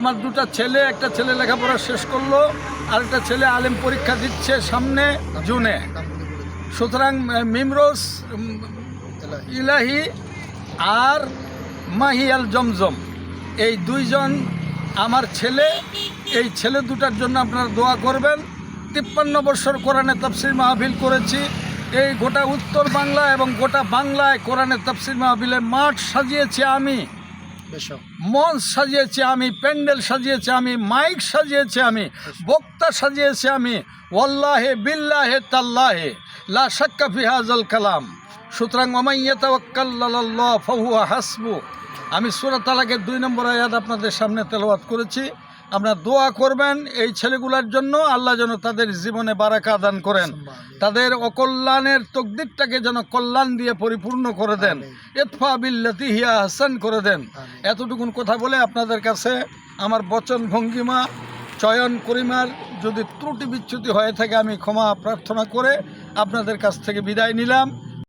আমার দুটো ছেলে, একটা ছেলে লেখাপড়া শেষ করল, আরেকটা ছেলে আলেম পরীক্ষা দিচ্ছে সামনে জুনে। সুতরাং মিমরোজ ইলাহি আর মাহি আল জমজম। এই দুইজন আমার ছেলে, এই ছেলে দুটার জন্য আপনারা দোয়া করবেন। তিপ্পান্ন বছর কোরআনে তাফসির মাহফিল করেছি। এই গোটা উত্তর বাংলা এবং গোটা বাংলায় কোরআনে তাফসির মাহফিলের মাঠ সাজিয়েছি আমি। মঞ্চ সাজিয়েছি আমি প্যান্ডেল সাজিয়েছি আমি মাইক সাজিয়েছি আমি বক্তা সাজিয়েছি আমি ওল্লাহে বিল্লাহে তাল্লাহে লা শাক্কা ফি কালাম। সুতরাং ফাহুয়া হাসবু। আমি সুরাতালাকে দুই নম্বর আয়াত আপনাদের সামনে তেলাওয়াত করেছি। আপনারা দোয়া করবেন এই ছেলেগুলোর জন্য। আল্লাহ যেন তাদের জীবনে বারাকা দান করেন। তাদের অকল্যাণের তকদিরটাকে যেন কল্যাণ দিয়ে পরিপূর্ণ করে দেন। এতফা বিল্লাতি হিয়া হাসান করে দেন। এতটুকুন কথা বলে আপনাদের কাছে আমার বচন ভঙ্গিমা চয়ন করিমার যদি ত্রুটি বিচ্যুতি হয়ে থাকে আমি ক্ষমা প্রার্থনা করে আপনাদের কাছ থেকে বিদায় নিলাম।